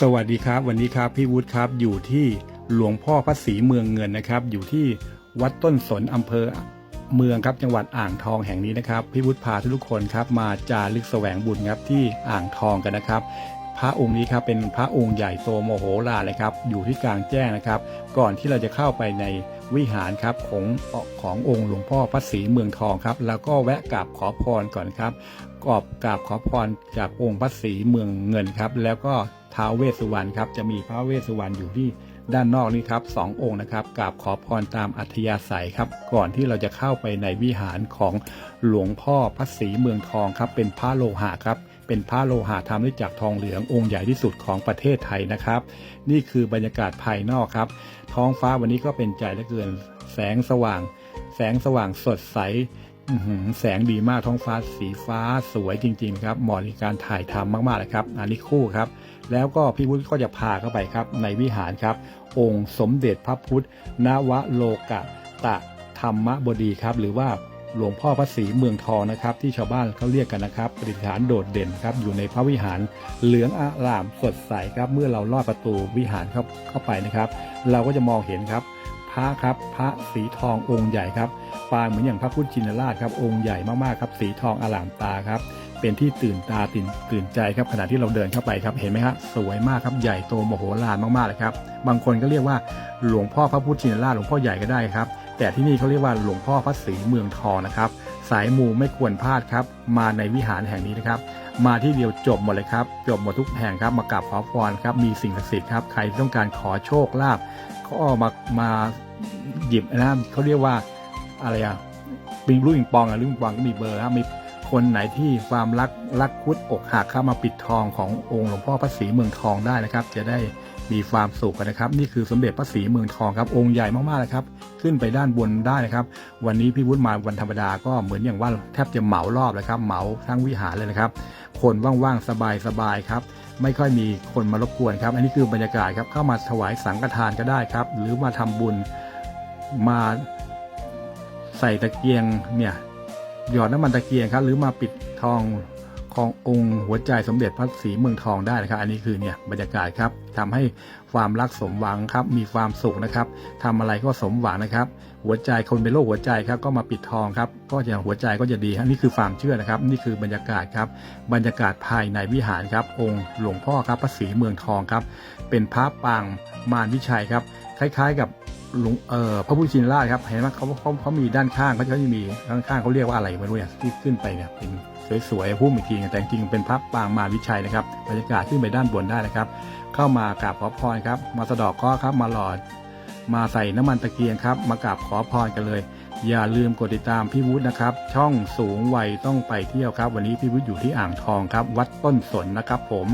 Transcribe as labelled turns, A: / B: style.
A: สวัสดีครับ วันนี้ครับพี่วุฒิครับอยู่ที่หลวงพ่อพระศรีเมืองเงินนะครับ อยู่ที่วัดต้นสนอำเภอเมืองครับจังหวัดอ่างทองแห่งนี้นะครับพี่วุฒิพาทุกคนครับมาจารึกแสวงบุญครับที่อ่างทองกันนะครับ พระองค์นี้ครับเป็นพระองค์ใหญ่โตโมโหลานเลยครับ อยู่ที่กลางแจ้งนะครับ ก่อนที่เราจะเข้าไปในวิหารครับของขององค์หลวงพ่อพระศรีเมืองทองครับ แล้วก็แวะกราบขอพรก่อนครับกราบกราบขอพรจากองค์พระศรีเมืองเงินครับ แล้วก็ ท้าวเวสสุวรรณครับจะมีพระเวสสุวรรณอยู่ที่ด้านนอกนี้ครับสององค์นะครับกราบขอพรตามอัธยาศัยครับก่อนที่เราจะเข้าไปในวิหารของหลวงพ่อพระศรีเมืองทองครับเป็นพระโลหะครับเป็นพระโลหะทำด้วยจากทองเหลืององค์ใหญ่ที่สุดของประเทศไทยนะครับ นี่คือบรรยากาศภายนอกครับ ท้องฟ้าวันนี้ก็เป็นใจเหลือเกินแสงสว่าง แสงสว่างสดใส แสงดีมากท้องฟ้าสีฟ้าสวยจริง ๆ ครับเหมาะในการถ่ายทำมากๆเลยครับ อันนี้คู่ครับ แล้วก็พี่วุฒิก็จะพาเข้าไปครับ ในวิหารครับ องค์สมเด็จพระพุทธนวโลกะตะธรรมบดีครับ หรือว่าหลวงพ่อพระศรีเมืองทองนะครับ ที่ชาวบ้านเขาเรียกกันนะครับประดิษฐานโดดเด่นครับ อยู่ในพระวิหารเหลืองอารามสดใสครับ เมื่อเราลอดประตูวิหารเข้าเข้าไปนะครับ เราก็จะมองเห็นครับ พระครับพระสีทององค์ใหญ่ครับ ปางเหมือนอย่างพระพุทธชินราชครับองค์ใหญ่มากๆครับสีทองอลามตาครับเป็นที่ตื่นตาตื่นตื่นใจครับขณะที่เราเดินเข้าไปครับเห็นไหมครับสวยมากครับใหญ่โตโมโหลานมากๆเลยครับบางคนก็เรียกว่าหลวงพ่อพระพุทธชินราชหลวงพ่อใหญ่ก็ได้ครับ แต่ที่นี่เขาเรียกว่าหลวงพ่อพระศรีเมืองทองนะครับสายมูไม่ควรพลาดครับ มาในวิหารแห่งนี้นะครับ มาที่เดียวจบหมดเลยครับ จบหมดทุกแห่งครับ มากราบขอพรครับ มีสิ่งศักดิ์สิทธิ์ครับ ใครต้องการขอโชคลาภก็มามาหยิบนะเขาเรียกว่า อะไรอะปิงลูกปิงปองอะลูกปิงปองก็มีเบอร์ครับมีคนไหนที่ความรักรักคุดอกหักเข้ามาปิดทองขององค์หลวงพ่อพระศรีเมืองทองได้นะครับ จะได้มีความสุขนะครับ นี่คือสมเด็จพระศรีเมืองทองครับองค์ใหญ่มากๆเลยครับ ขึ้นไปด้านบนได้นะครับ วันนี้พี่วุฒิมาวันธรรมดาก็เหมือนอย่างว่าแทบจะเหมารอบเลยครับเหมาทั้งวิหารเลยนะครับ คนว่างๆสบายๆครับ ไม่ค่อยมีคนมารบกวนครับ อันนี้คือบรรยากาศครับเข้ามาถวายสังฆทานก็ได้ครับ หรือมาทำบุญมา ใส่ตะเกียงเนี่ยหยอดน้ำมันตะเกียงครับ หรือมาปิดทองขององค์หัวใจสมเด็จพระศรีเมืองทองได้นะครับ อันนี้คือเนี่ยบรรยากาศครับทำให้ความรักสมหวังครับ มีความสุขนะครับทำอะไรก็สมหวังนะครับ หัวใจคนเป็นโรคหัวใจครับก็มาปิดทองครับก็จะหัวใจก็จะดีครับนี่คือความเชื่อนะครับ นี่คือบรรยากาศครับ บรรยากาศภายในวิหารครับ องค์หลวงพ่อครับพระศรีเมืองทองครับ เป็นพระปางมารวิชัยครับ คล้ายๆกับ หลวงเอ่อพระพุทธชินราชครับเห็นไหมเขาเขาเขามีด้านข้างเขาจะมีด้านข้างเขาเรียกว่าอะไรไม่รู้เนี่ยที่ขึ้นไปเนี่ยเป็นสวยๆพุ่มอีกทีแต่จริงๆเป็นพระปางมารวิชัยนะครับบรรยากาศขึ้นไปด้านบนได้นะครับ เข้ามากราบขอพรครับ มาสะดอกข้อครับมาหลอด มาใส่น้ำมันตะเกียงครับ มากราบขอพรกันเลย อย่าลืมกดติดตามพี่วุฒินะครับ ช่องสูงวัยต้องไปเที่ยวครับ วันนี้พี่วุฒิอยู่ที่อ่างทองครับ วัดต้นสนนะครับผม